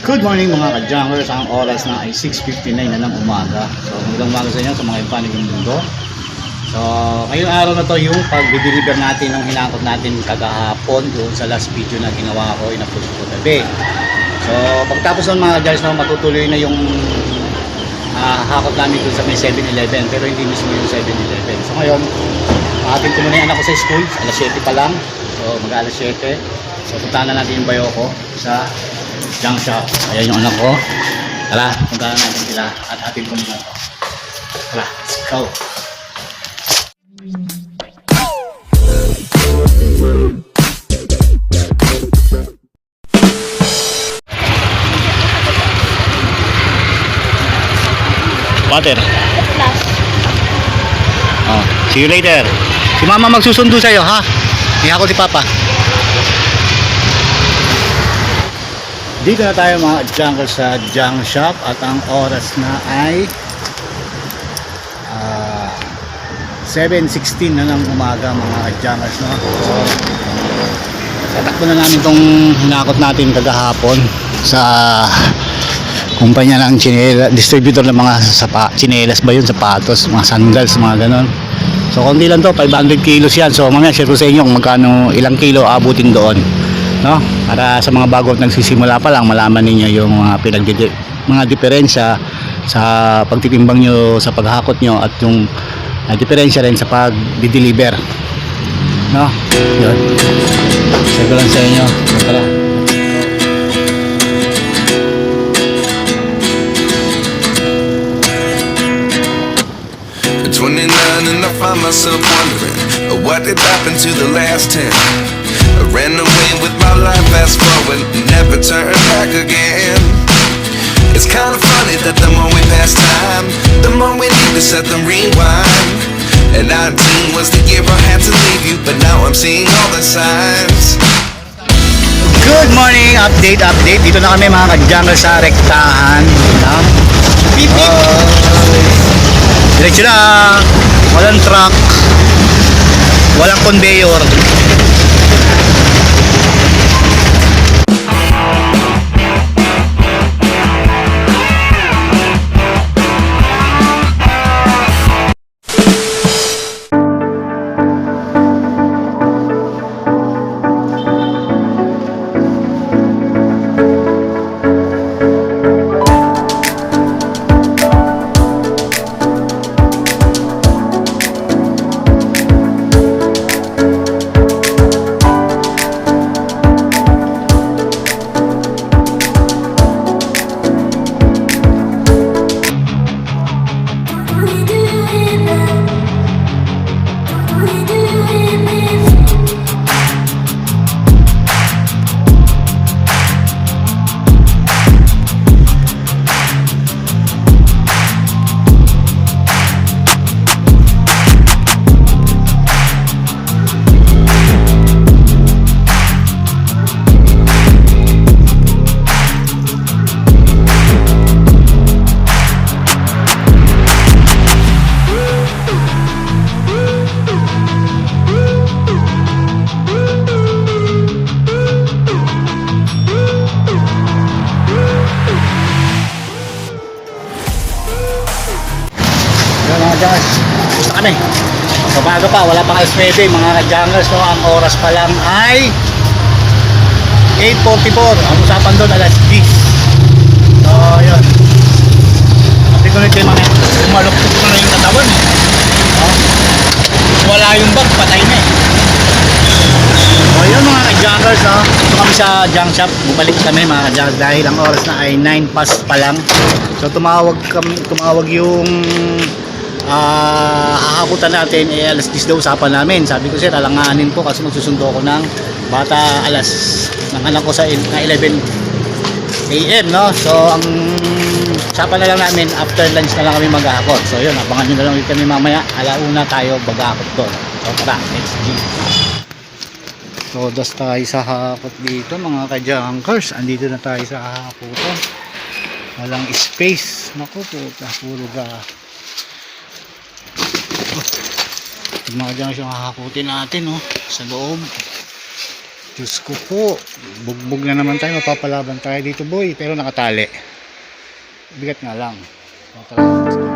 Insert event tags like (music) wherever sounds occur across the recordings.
Good morning mga ka-junkers. Ang oras na ay 6.59 na ng umaga. So, magandang umaga sa inyo sa mga ipanig ng mundo. So, ngayong araw na to yung pag-deliver natin ng hinakot natin kagahapon doon sa last video na ginawa ko in upload ko gabi. So, pagtapos ng mga ka-junkers na matutuloy na yung ah, hakot namin doon sa may 7-Eleven pero hindi mismo yung 7-Eleven. So, ngayon, atin ko muna yung anak ko sa school. Alas 7 pa lang. So, mag alas 7. So, puntahan na natin yung bayo ko sa junk shop. Ayan yung anak ko. Tara, puntahan natin sila at atin ko muna to. Tara, let's go. Water. Oh, see you later. Si mama magsusundo sa'yo, ha? Hindi ako si papa. Dito na tayo mga jungle sa junk shop at ang oras na ay ah, 7.16 na ng umaga mga junkers no? So, tatakbo na namin tong hinakot natin kagahapon sa kumpanya ng chinela, distributor ng mga sapa, chinelas ba yun, sapatos, mga sandals, mga ganon. So konti lang to, 500 kilos yan. So mamaya share ko sa inyo kung magkano ilang kilo abutin doon. No? Para sa mga bago at nagsisimula pa lang malaman ninyo yung mga pinag mga diferensya sa pagtitimbang nyo sa paghakot nyo at yung uh, diferensya rin sa pag-deliver. No? Yun. Share ko lang sa inyo. Tara. 29 and I find myself wondering uh, what did happen to the last 10. I ran away with my life, fast forward, never turn back again. It's kind of funny that the more we pass time, the more we need to set them rewind. And 19 was the year I had to leave you, but now I'm seeing all the signs. Good morning! Update, update. Dito na kami mga ka-jungle sa rektahan. No? Uh, diretso lang. Walang truck. Walang conveyor. Alas 9 mga ka-jungles. No? Ang oras pa lang ay 8.44. Ang usapan doon alas 10. So, yun. Sabi ko yung mga umaluktok ko na yung katawan. Eh. No? Wala yung bag, patay na eh. So, yun mga ka-junkers, no? Ito kami sa junk shop. Bumalik kami mga ka-junkers dahil ang oras na ay 9 past pa lang. So, tumawag kami, tumawag yung ah hahakutan natin eh alas 10 daw usapan namin. Sabi ko sir, alanganin po kasi magsusundo ako ng bata alas ng anak ko sa il- na 11 AM, no? So, ang usapan na lang namin, after lunch na lang kami maghahakot. So, yun, abangan nyo na lang kami mamaya. Alauna tayo maghahakot doon. So, tara, let's go. So, das tayo sa hakot dito, mga ka-junkers. Andito na tayo sa hakotan. Walang space. Naku, puta, puro ga. Yung mga junkers yung hahakutin natin, oh, sa loob. Diyos ko po. Bugbog na naman tayo. Mapapalaban tayo dito boy. Pero nakatali. Bigat nga lang. Mapapalaban.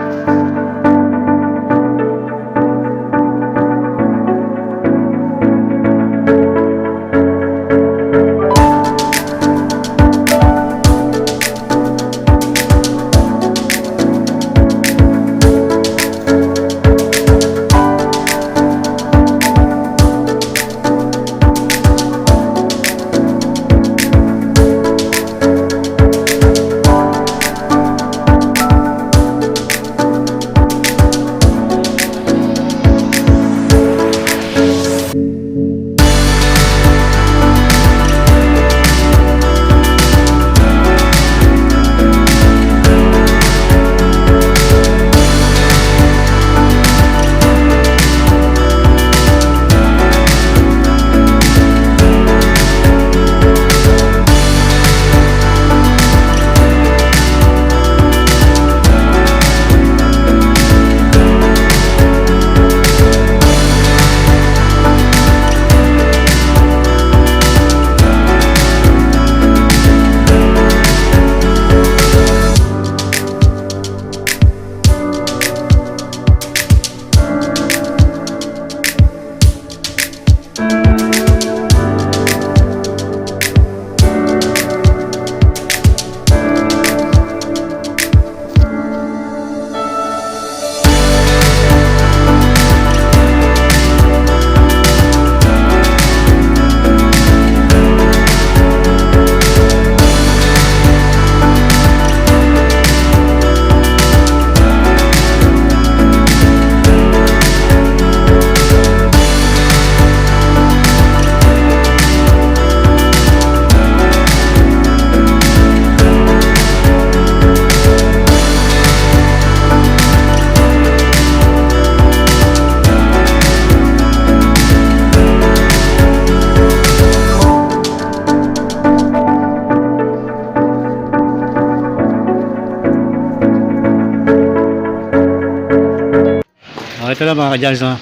Ito na mga kadyans, no?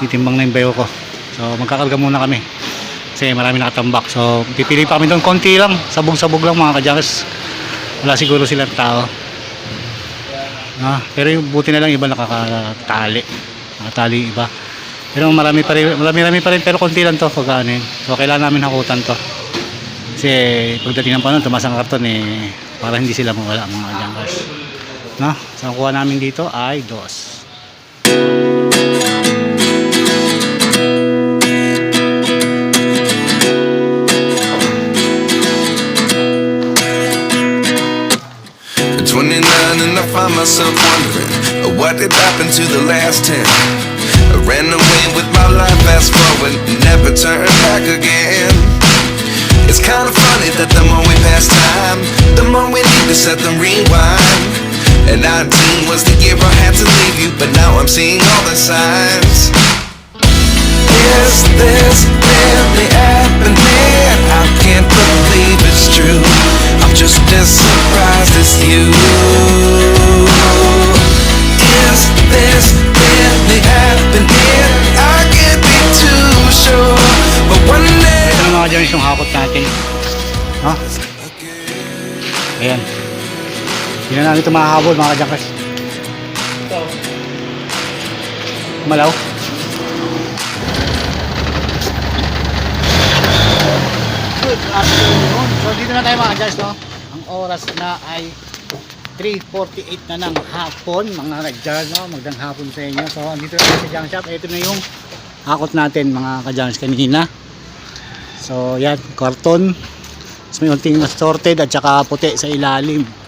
Titimbang na yung bayo ko. So, magkakarga muna kami. Kasi marami nakatambak. So, pipili pa kami doon. Konti lang. Sabog-sabog lang mga kadyans. Wala siguro silang tao. Ah, pero yung buti na lang iba nakakatali. Nakatali yung iba. Pero marami pa rin, marami-rami pa rin pero konti lang to pag ano. So kailangan namin hakutan to. Kasi pagdating ng panahon, tumas ang karton eh para hindi sila mawala mga junkers. No? So kuha namin dito ay dos. I find myself wondering uh, what did happen to the last 10. I ran away with my life, fast forward, never turn back again. It's kind of funny that the more we pass time, the more we need to set them rewind. And 19 was the year I had to leave you, but now I'm seeing all the signs. Hindi na namin ito mahahabol mga junkers. Malaw. Good afternoon. So dito na tayo mga guys, no? Ang oras na ay 3.48 na ng hapon, mga kadyan, no? Magdang hapon sa inyo. So, andito na tayo sa junk shop. Ito na yung hakot natin, mga kadyans kanina. So, yan, karton. Tapos may unting assorted at saka puti sa ilalim.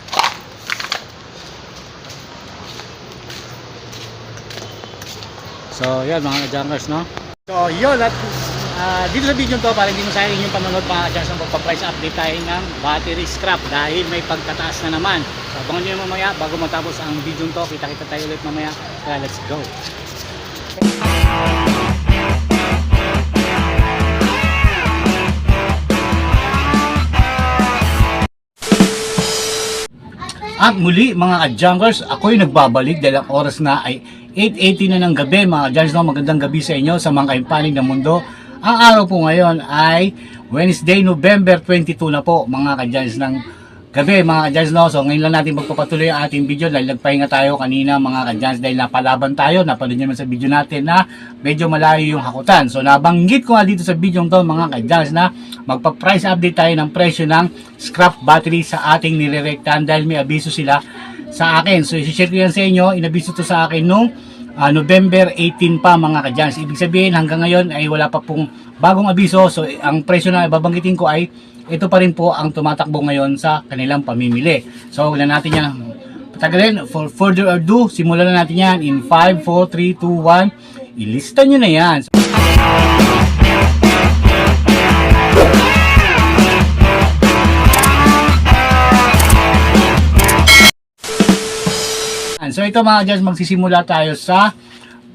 So, yan mga kadyangers, no? So, yun. At ah, dito sa video to, para hindi mo sayang yung panonood mga kadyangers, ang magpa-price update tayo ng battery scrap dahil may pagkataas na naman. So, abangan nyo mamaya bago matapos ang video to. Kita-kita tayo ulit mamaya. Kaya, let's go. At muli mga adjunkers, ako'y nagbabalik dahil ang oras na ay 8.80 na ng gabi mga adjunkers. No? Magandang gabi sa inyo sa mga kaimpanig ng mundo Ang araw po ngayon ay Wednesday, November 22 na po mga kadyans ng gabi mga kadyans no. So ngayon lang natin magpapatuloy ang ating video dahil nagpahinga tayo kanina mga kadyans dahil napalaban tayo. Napanood nyo sa video natin na medyo malayo yung hakutan. So nabanggit ko nga dito sa video to mga kadyans na magpa-price update tayo ng presyo ng scrap battery sa ating nirerektahan dahil may abiso sila sa akin. So i-share ko yan sa inyo. Inabiso to sa akin nung ah, November 18 pa mga kadyans. Ibig sabihin hanggang ngayon ay wala pa pong bagong abiso. So ang presyo na babanggitin ko ay ito pa rin po ang tumatakbo ngayon sa kanilang pamimili. So wala natin yan patagalin. For further ado, simulan na natin yan in 5, 4, 3, 2, 1. Ilista nyo na yan. So ito mga dyan, magsisimula tayo sa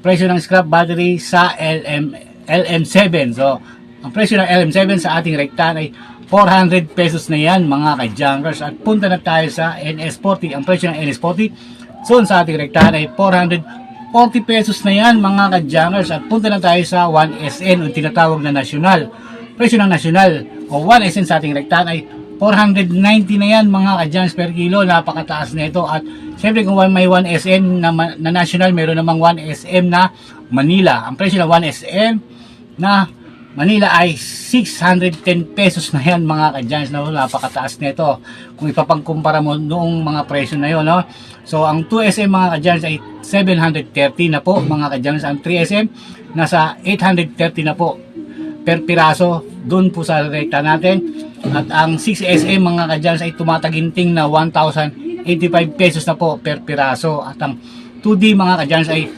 presyo ng scrap battery sa LM, LM7. So, ang presyo ng LM7 sa ating rektan ay 400 pesos na yan mga ka-junkers. At punta na tayo sa NS40. Ang presyo ng NS40 so sa ating rektan ay 440 pesos na yan mga ka-junkers. At punta na tayo sa 1SN o tinatawag na nasyonal. Presyo ng nasyonal o 1SN sa ating rektan ay 490 na yan mga ka-jams per kilo. Napakataas na ito. At syempre kung may 1SM na, na national, meron namang 1SM na Manila. Ang presyo ng 1SM na Manila ay 610 pesos na yan mga ka-jams. No? Napakataas na ito. Kung ipapagkumpara mo noong mga presyo na yon no? So ang 2SM mga ka-jams ay 730 na po mga ka-jams. Ang 3SM nasa 830 na po per piraso doon po sa rekta natin. At ang 6SM mga kadyans ay tumataginting na 1,085 pesos na po per piraso. At ang 2D mga kadyans ay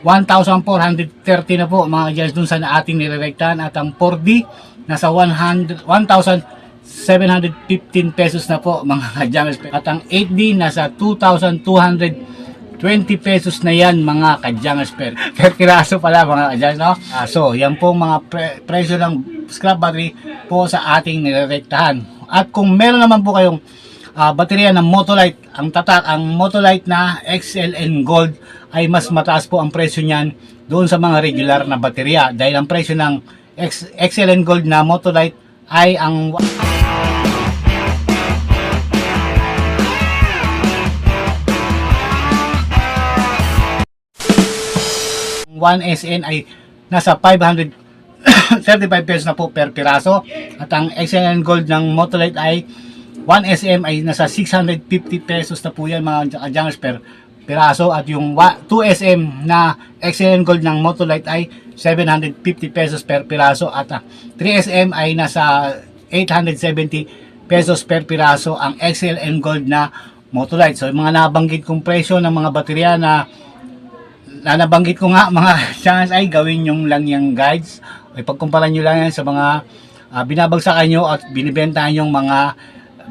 1,430 na po mga kadyans doon sa ating nirerektahan. At ang 4D nasa 100 1,715 pesos na po mga kadyans. At ang 8D nasa 2,220 pesos na yan mga kadyangers per, per piraso pala mga kadyangers no? Ah, so yan po mga pre- presyo ng scrap battery po sa ating nirerektahan at kung meron naman po kayong ah, baterya ng Motolite ang tatak ang Motolite na XLN Gold ay mas mataas po ang presyo niyan doon sa mga regular na baterya. Dahil ang presyo ng X, XLN Gold na Motolite ay ang 1SN ay nasa 535 (coughs) pesos na po per piraso. At ang XLN Gold ng Motolite ay 1SM ay nasa 650 pesos na po yan mga adjangers per piraso. At yung wa- 2SM na XLN Gold ng Motolite ay 750 pesos per piraso. At ah, 3SM ay nasa 870 pesos per piraso ang XLN Gold na Motolite. So yung mga nabanggit kong presyo ng mga baterya na na nabanggit ko nga (laughs) mga chance ay gawin yung lang yung guides. Ipagkumpara nyo lang yan sa mga ah, binabagsakan nyo at binibentahan yung mga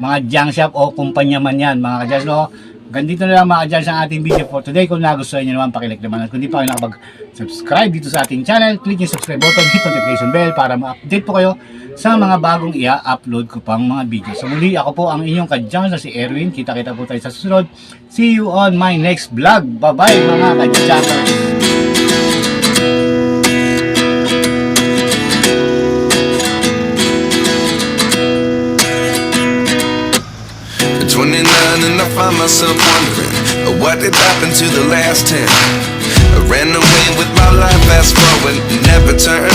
mga junk shop o kumpanya man yan mga kadyas no? Gandito na lang mga kadyas ang ating video for today. Kung nagustuhan nyo naman pakilike naman. At kung di pa kayo nakapag-subscribe dito sa ating channel click yung subscribe button hit notification bell para ma-update po kayo sa mga bagong i-upload ko pang mga video. So muli ako po ang inyong kadyas na si Erwin. Kita kita po tayo sa susunod. See you on my next vlog. Bye bye mga kadyas last 10. I ran away with my life, fast forward, never turn.